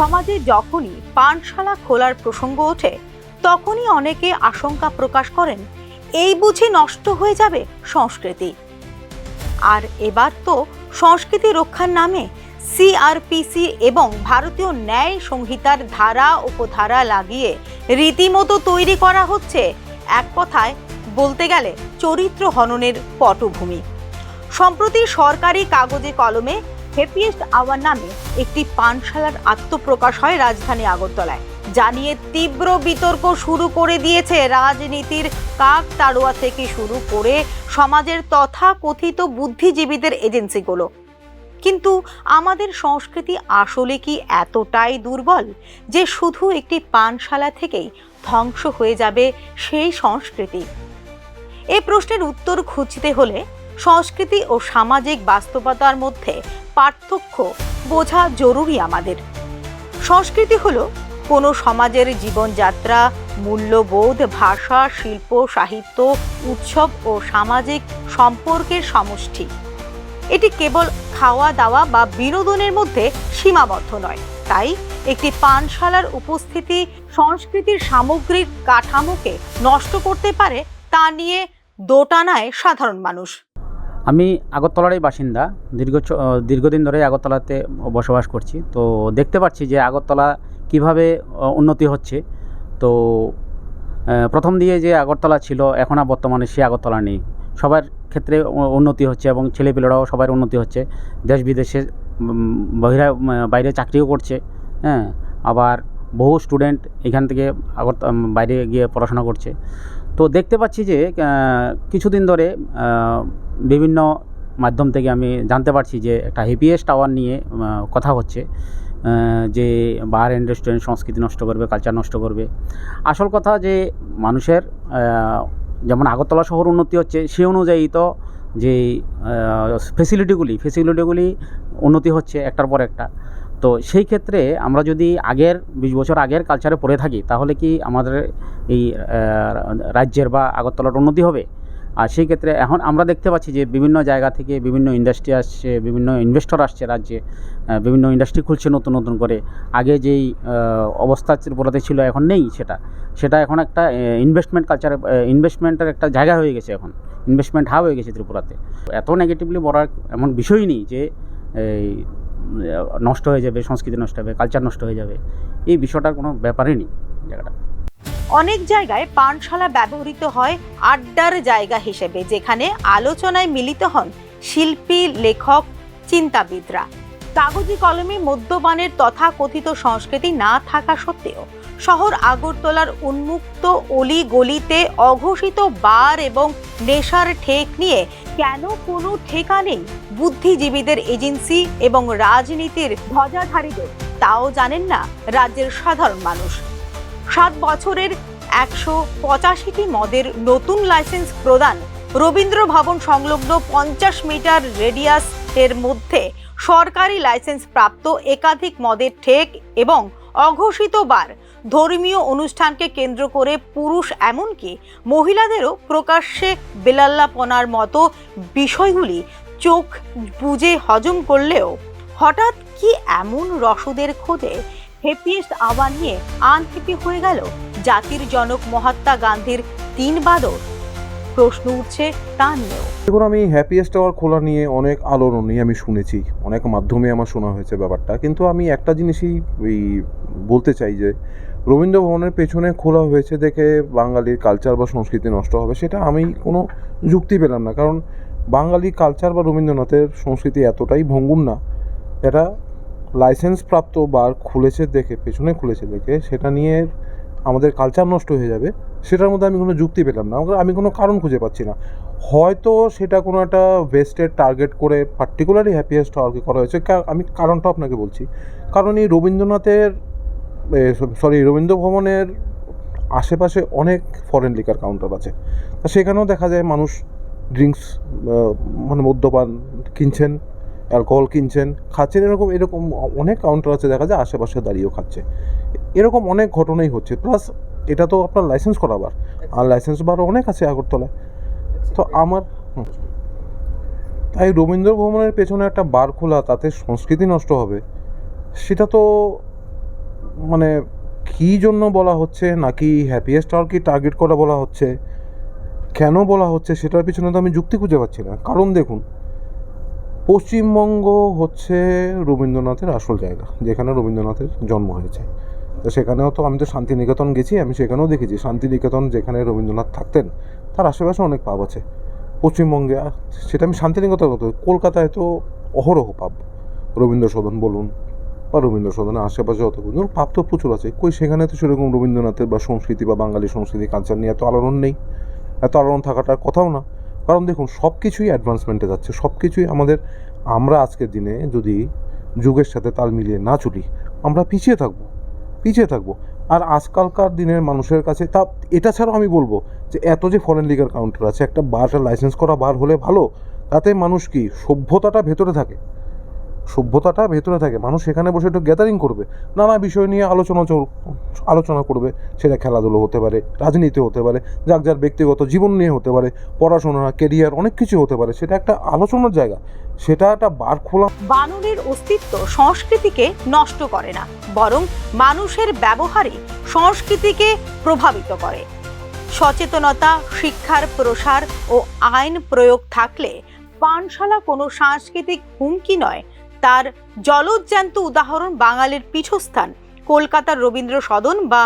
সমাজে যখনই পানশালা খোলার প্রসঙ্গ ওঠে, তখনই অনেকে আশঙ্কা প্রকাশ করেন, এই বুঝি নষ্ট হয়ে যাবে সংস্কৃতি। আর এবার তো সংস্কৃতি রক্ষার নামে সিআরপিসি এবং ভারতীয় ন্যায় সংহিতার ধারা, উপধারা লাগিয়ে রীতিমতো তৈরি করা হচ্ছে। এক কথায় বলতে গেলে চরিত্র হননের পটভূমি। সম্প্রতি সরকারি কাগজে কলমে হ্যাপিয়েস্ট আওয়ার নামে একটি পানশালার আত্মপ্রকাশ হয় রাজধানী আগরতলায়। জানিয়ে তীব্র বিতর্ক শুরু করে দিয়েছে রাজনীতির কাক তাড়ুয়া থেকে শুরু করে সমাজের তথাকথিত বুদ্ধিজীবীদের এজেন্সিগুলো। কিন্তু আমাদের সংস্কৃতি আসলে কি এতটাই দুর্বল যে শুধু একটি পানশালা থেকেই ধ্বংস হয়ে যাবে সেই সংস্কৃতি? এই প্রশ্নের উত্তর খুঁজতে হলে সংস্কৃতি ও সামাজিক বাস্তবতার মধ্যে পার্থক্য বোঝা জরুরি আমাদের। সংস্কৃতি হলো কোনো সমাজের জীবনযাত্রা, মূল্যবোধ, ভাষা, শিল্প, সাহিত্য, উৎসব ও সামাজিক সম্পর্কের সমষ্টি। এটি কেবল খাওয়া দাওয়া বা বিনোদনের মধ্যে সীমাবদ্ধ নয়। তাই একটি পানশালার উপস্থিতি সংস্কৃতির সামগ্রিক কাঠামোকে নষ্ট করতে পারে তা নিয়ে দোটানায় সাধারণ মানুষ। আমি আগরতলারই বাসিন্দা। দীর্ঘ দীর্ঘদিন ধরে আগরতলাতে বসবাস করছি। তো দেখতে পাচ্ছি যে আগরতলা কীভাবে উন্নতি হচ্ছে। তো প্রথম দিয়ে যে আগরতলা ছিল, এখন আর বর্তমানে সে আগরতলা নেই। সবার ক্ষেত্রে উন্নতি হচ্ছে এবং ছেলেপিলেরাও সবার উন্নতি হচ্ছে। দেশ বিদেশে বহিরা বাইরে চাকরিও করছে। হ্যাঁ আবার বহু স্টুডেন্ট এখান থেকে আগর বাইরে গিয়ে পড়াশোনা করছে। তো দেখতে পাচ্ছি যে কিছুদিন ধরে বিভিন্ন মাধ্যম থেকে আমি জানতে পারছি যে, একটা হেপিয়েস্ট টাওয়ার নিয়ে কথা হচ্ছে যে বার অ্যান্ড রেস্টুরেন্ট সংস্কৃতি নষ্ট করবে কালচার নষ্ট করবে। আসল কথা যে, মানুষের যেমন আগরতলা শহর উন্নতি হচ্ছে, সে অনুযায়ী তো যে ফেসিলিটিগুলি ফেসিলিটিগুলি উন্নতি হচ্ছে একটার পর একটা। তো সেই ক্ষেত্রে আমরা যদি আগের বিশ বছর আগের কালচারে পড়ে থাকি, তাহলে কি আমাদের এই রাজ্যের বা আগরতলার উন্নতি হবে? আর সেই ক্ষেত্রে এখন আমরা দেখতে পাচ্ছি যে বিভিন্ন জায়গা থেকে বিভিন্ন ইন্ডাস্ট্রি আসছে, বিভিন্ন ইনভেস্টর আসছে রাজ্যে বিভিন্ন ইন্ডাস্ট্রি খুলছে নতুন নতুন করে। আগে যেই অবস্থা ত্রিপুরাতে ছিল, এখন নেই সেটা। সেটা এখন একটা ইনভেস্টমেন্ট কালচার ইনভেস্টমেন্টের একটা জায়গা হয়ে গেছে এখন। ইনভেস্টমেন্ট হাব হয়ে গেছে ত্রিপুরাতে। এত নেগেটিভলি বলার এমন বিষয়ই নেই যে নষ্ট হয়ে যাবে, সংস্কৃতি নষ্ট হবে কালচার নষ্ট হয়ে যাবে। এই বিষয়টার কোনো ব্যাপারই নেই জায়গাটা। অনেক জায়গায় পানশালা ব্যবহৃত হয় আড্ডার জায়গা হিসেবে, যেখানে আলোচনায় মিলিত হন শিল্পী, লেখক, চিন্তাবিদরা। কাগজি কলমে মদ্যপানের তথাকথিত সংস্কৃতি না থাকা সত্ত্বেও শহর আগরতলার উন্মুক্ত অলি গলিতে অঘোষিত বার এবং নেশার ঠেক নিয়ে কেন কোনো ঠেকা নেই বুদ্ধিজীবীদের এজেন্সি এবং রাজনীতির ধ্বজাধারীদের? তাও জানেন না রাজ্যের সাধারণ মানুষ। সাত বছরের একশো পঁচাশিটি মদের নতুন লাইসেন্স প্রদান রবীন্দ্র ভবন সংলগ্ন পঞ্চাশ মিটার রেডিয়াস এর মধ্যে সরকারি লাইসেন্স প্রাপ্ত একাধিক মদের ঠেক এবং অঘোষিত বার ধর্মীয় অনুষ্ঠানকে কেন্দ্র করে পুরুষ এমনকি মহিলাদেরও প্রকাশ্যে বেলাল্লাপনার মতো বিষয়গুলি চোখ বুজে হজম করলেও হঠাৎ কি এমন রসদের খোঁজে হ্যাপিয়েস্ট আওয়ার নিয়ে আনহ্যাপি হয়ে গেল জাতির জনক মহাত্মা গান্ধীর তিন বাদর প্রশ্ন উঠছে তা নিয়েও। দেখুন, আমি হ্যাপিয়েস্ট আওয়ার খোলা নিয়ে অনেক আলোড়ন নিয়ে আমি শুনেছি। অনেক মাধ্যমে আমার শোনা হয়েছে ব্যাপারটা। কিন্তু আমি একটা জিনিসই ওই বলতে চাই যে রবীন্দ্র ভবনের পেছনে খোলা হয়েছে দেখে বাঙালির কালচার বা সংস্কৃতি নষ্ট হবে, সেটা আমি কোনো যুক্তি পেলাম না। কারণ বাঙালি কালচার বা রবীন্দ্রনাথের সংস্কৃতি এতটাই ভঙ্গুর না। এটা লাইসেন্স প্রাপ্ত বার খুলেছে দেখে, পেছনে খুলেছে দেখে, সেটা নিয়ে আমাদের কালচার নষ্ট হয়ে যাবে, সেটার মধ্যে আমি কোনো যুক্তি পেলাম না। আমি কোনো কারণ খুঁজে পাচ্ছি না। হয়তো সেটা কোনো একটা ভেস্টের টার্গেট করে পার্টিকুলারলি হ্যাপিয়েস্ট আওয়ারকে করা হয়েছে আমি কারণটা আপনাকে বলছি। কারণ এই রবীন্দ্রনাথের সরি রবীন্দ্র ভবনের আশেপাশে অনেক ফরেন লিকার কাউন্টার আছে। তা সেখানেও দেখা যায় মানুষ ড্রিঙ্কস মানে মদ্যপান কিনছেন অ্যালকোহল কিনছেন, খাচ্ছেন, এরকম এরকম অনেক কাউন্টার আছে দেখা যায়, আশেপাশে দাঁড়িয়েও খাচ্ছে। এরকম অনেক ঘটনাই হচ্ছে। প্লাস এটা তো আপনার লাইসেন্স করাবার। আর লাইসেন্স বারও অনেক আছে আগরতলায়। তো আমার তাই রবীন্দ্র ভবনের পেছনে একটা বার খোলা তাতে সংস্কৃতি নষ্ট হবে সেটা তো মানে কী জন্য বলা হচ্ছে নাকি হ্যাপিয়েস্ট কি টার্গেট করা বলা হচ্ছে কেন বলা হচ্ছে সেটার পিছনে তো আমি যুক্তি খুঁজে পাচ্ছি না। কারণ দেখুন পশ্চিমবঙ্গ হচ্ছে রবীন্দ্রনাথের আসল জায়গা যেখানে রবীন্দ্রনাথের জন্ম হয়েছে। তো সেখানেও তো আমি তো শান্তিনিকেতন গেছি, আমি সেখানেও দেখেছি। শান্তিনিকেতন যেখানে রবীন্দ্রনাথ থাকতেন, তার আশেপাশে অনেক পাব আছে। পশ্চিমবঙ্গে, সেটা আমি শান্তিনিকেতন। কলকাতায় তো অহরহ পাব। রবীন্দ্রসদন বলুন বা রবীন্দ্রসদনের আশেপাশে অত বলুন পাপ তো প্রচুর আছে। কই সেখানে তো সেরকম রবীন্দ্রনাথের বা সংস্কৃতি বা বাঙালি সংস্কৃতি কালচার নিয়ে এত আলোড়ন নেই। এত আলোড়ন থাকাটার কথাও না। কারণ দেখুন সব কিছুই অ্যাডভান্সমেন্টে যাচ্ছে। সব কিছুই আমাদের, আমরা আজকের দিনে যদি যুগের সাথে তাল মিলিয়ে না চলি, আমরা পিছিয়ে থাকব। পিছিয়ে থাকব। আর আজকালকার দিনের মানুষের কাছে, তা এটা ছাড়াও আমি বলব যে, এত যে ফরেন লিগার কাউন্টার আছে, একটা বারটা লাইসেন্স করা বার হলে ভালো, তাতে মানুষ কি সভ্যতাটা ভেতরে থাকে? সভ্যতাটা ভেতরে থাকে। মানুষ সেখানে বসে একটু গ্যাদারিং করবে, নানা বিষয় নিয়ে আলোচনা আলোচনা করবে। সেটা খেলাধুলো হতে পারে, রাজনীতি হতে পারে যার যার ব্যক্তিগত জীবন নিয়ে হতে পারে, পড়াশোনা কেরিয়ার অনেক কিছু হতে পারে। সেটা একটা আলোচনার জায়গা। সেটা একটা বার খোলা। বানরের অস্তিত্ব সংস্কৃতিকে নষ্ট করে না, বরং মানুষের ব্যবহারই সংস্কৃতিকে প্রভাবিত করে। সচেতনতা, শিক্ষার প্রসার ও আইন প্রয়োগ থাকলে পানশালা কোনো সাংস্কৃতিক হুমকি নয় তার জলজ্যান্ত উদাহরণ বাঙালির পীঠস্থান। কলকাতার রবীন্দ্র সদন বা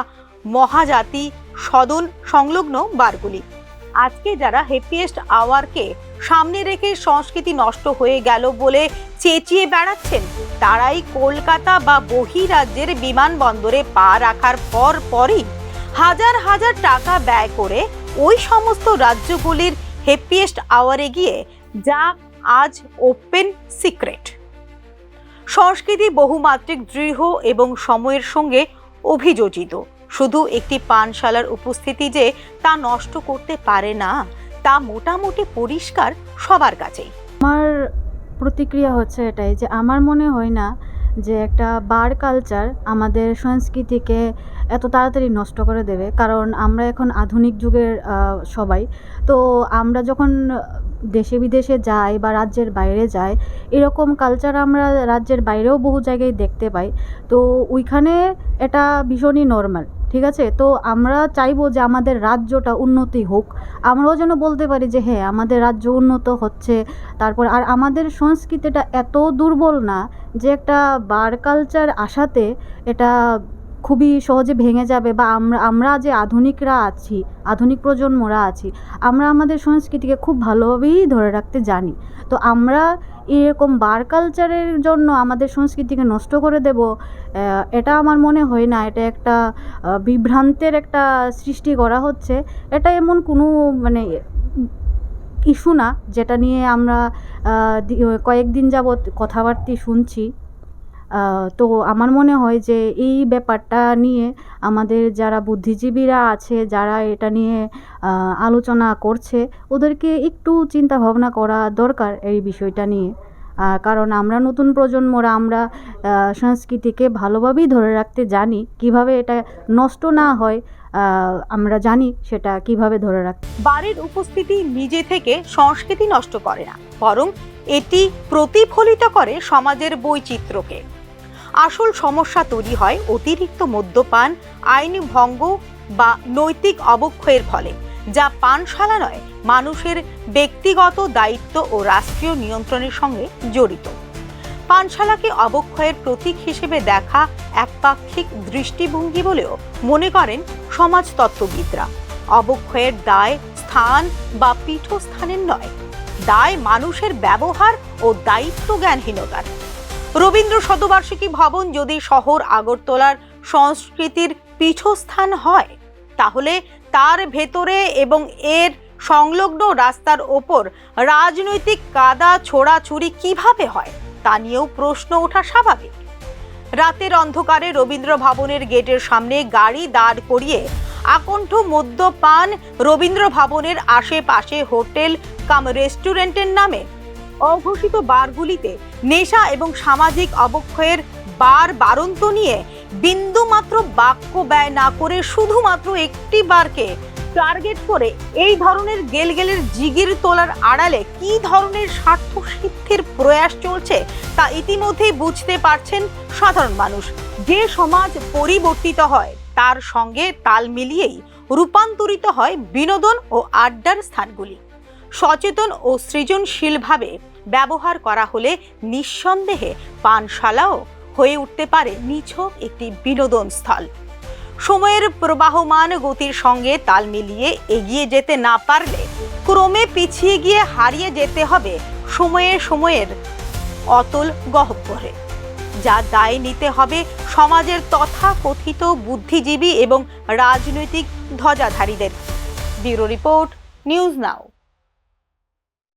মহাজাতি সদন সংলগ্ন বারগুলি। আজকে যারা হ্যাপিয়েস্ট আওয়ারকে সামনে রেখে সংস্কৃতি নষ্ট হয়ে গেল বলে চেঁচিয়ে বেড়াচ্ছেন, তারাই কলকাতা বা বহিরাজ্যের বিমানবন্দরে পা রাখার পর পরই হাজার হাজার টাকা ব্যয় করে ওই সমস্ত রাজ্যগুলির হ্যাপিয়েস্ট আওয়ারে গিয়ে যা আজ ওপেন সিক্রেট সংস্কৃতি বহুমাত্রিক, দৃঢ় এবং সময়ের সঙ্গে অভিযোজিত। শুধু একটি পানশালার উপস্থিতি যে তা নষ্ট করতে পারে না, তা মোটামুটি পরিষ্কার সবার কাছেই। আমার প্রতিক্রিয়া হচ্ছে এটাই যে আমার মনে হয় না যে একটা বার কালচার আমাদের সংস্কৃতিকে এত তাড়াতাড়ি নষ্ট করে দেবে। কারণ আমরা এখন আধুনিক যুগের সবাই। তো আমরা যখন দেশে বিদেশে যায় বা রাজ্যের বাইরে যায়, এরকম কালচার আমরা রাজ্যের বাইরেও বহু জায়গায় দেখতে পাই। তো ওইখানে এটা ভীষণই নর্মাল ঠিক আছে? তো আমরা চাইব যে আমাদের রাজ্যটা উন্নতি হোক। আমরাও যেন বলতে পারি যে হ্যাঁ আমাদের রাজ্য উন্নত হচ্ছে। তারপর আর আমাদের সংস্কৃতিটা এত দুর্বল না যে একটা বার কালচার আসাতে এটা খুবই সহজে ভেঙে যাবে বা আমরা আমরা যে আধুনিকরা আছি, আধুনিক প্রজন্মরা আছি, আমরা আমাদের সংস্কৃতিকে খুব ভালোভাবেই ধরে রাখতে জানি। তো আমরা এরকম বার কালচারের জন্য আমাদের সংস্কৃতিকে নষ্ট করে দেব এটা আমার মনে হয় না। এটা একটা বিভ্রান্তের একটা সৃষ্টি করা হচ্ছে। এটা এমন কোনো মানে ইস্যু না, যেটা নিয়ে আমরা কয়েকদিন যাবৎ কথাবার্তা শুনছি। তো আমার মনে হয় যে এই ব্যাপারটা নিয়ে আমাদের যারা বুদ্ধিজীবীরা আছে, যারা এটা নিয়ে আলোচনা করছে, ওদেরকে একটু চিন্তা ভাবনা করা দরকার এই বিষয়টা নিয়ে। কারণ আমরা নতুন প্রজন্মরা, আমরা সংস্কৃতিকে ভালোভাবেই ধরে রাখতে জানি কীভাবে এটা নষ্ট না হয় আমরা জানি সেটা কীভাবে ধরে রাখতে বাড়ির উপস্থিতি নিজে থেকে সংস্কৃতি নষ্ট করে না, বরং এটি প্রতিফলিত করে সমাজের বৈচিত্র্যকে। আসল সমস্যা তৈরি হয় অতিরিক্ত মদ্যপান, আইনি ভঙ্গ বা নৈতিক অবক্ষয়ের ফলে, যা পানশালা নয়, মানুষের ব্যক্তিগত দায়িত্ব ও রাষ্ট্রীয় নিয়ন্ত্রণের সঙ্গে জড়িত। পানশালাকে অবক্ষয়ের প্রতীক হিসেবে দেখা একপাক্ষিক দৃষ্টিভঙ্গি বলেও মনে করেন সমাজতত্ত্ববিদরা। অবক্ষয়ের দায় স্থান বা পীঠস্থানের নয়, দায় মানুষের ব্যবহার ও দায়িত্ব জ্ঞানহীনতার রবীন্দ্র শতবার্ষিকী ভবন যদি শহর আগরতলার সংস্কৃতির পীঠস্থান হয়, তাহলে তার ভেতরে এবং এর সংলগ্ন রাস্তার ওপর রাজনৈতিক কাদা ছোড়াছুরি কীভাবে হয়, তা নিয়েও প্রশ্ন ওঠা স্বাভাবিক। রাতের অন্ধকারে রবীন্দ্র ভবনের গেটের সামনে গাড়ি দাঁড় করিয়ে আকণ্ঠ মদ্যপান রবীন্দ্র ভবনের আশেপাশে হোটেল কাম রেস্টুরেন্টের নামে। অঘোষিত বারগুলিতে নেশা এবং সামাজিক অবক্ষয়ের বার বারন্ত নিয়ে বিন্দুমাত্র বাক্য ব্যয় না করে শুধুমাত্র একটি বারকে টার্গেট করে এই ধরনের গেলগেলের জিগির তোলার আড়ালে কি ধরনের স্বার্থ সিদ্ধির প্রয়াস চলছে তা ইতিমধ্যেই বুঝতে পারছেন সাধারণ মানুষ। যে সমাজ পরিবর্তিত হয়, তার সঙ্গে তাল মিলিয়েই রূপান্তরিত হয় বিনোদন ও আড্ডার স্থানগুলি। সচেতন ও সৃজনশীলভাবে ব্যবহার করা হলে নিঃসন্দেহে পানশালাও হয়ে উঠতে পারে নিছক একটি বিনোদন স্থল। সময়ের প্রবাহমান গতির সঙ্গে তাল মিলিয়ে এগিয়ে যেতে না পারলে ক্রমে পিছিয়ে গিয়ে হারিয়ে যেতে হবে সময়ে সময়ের অতল গহ্বরে, যা দায় নিতে হবে সমাজের তথাকথিত বুদ্ধিজীবী এবং রাজনৈতিক ধ্বজাধারীদের। Bureau report, news now.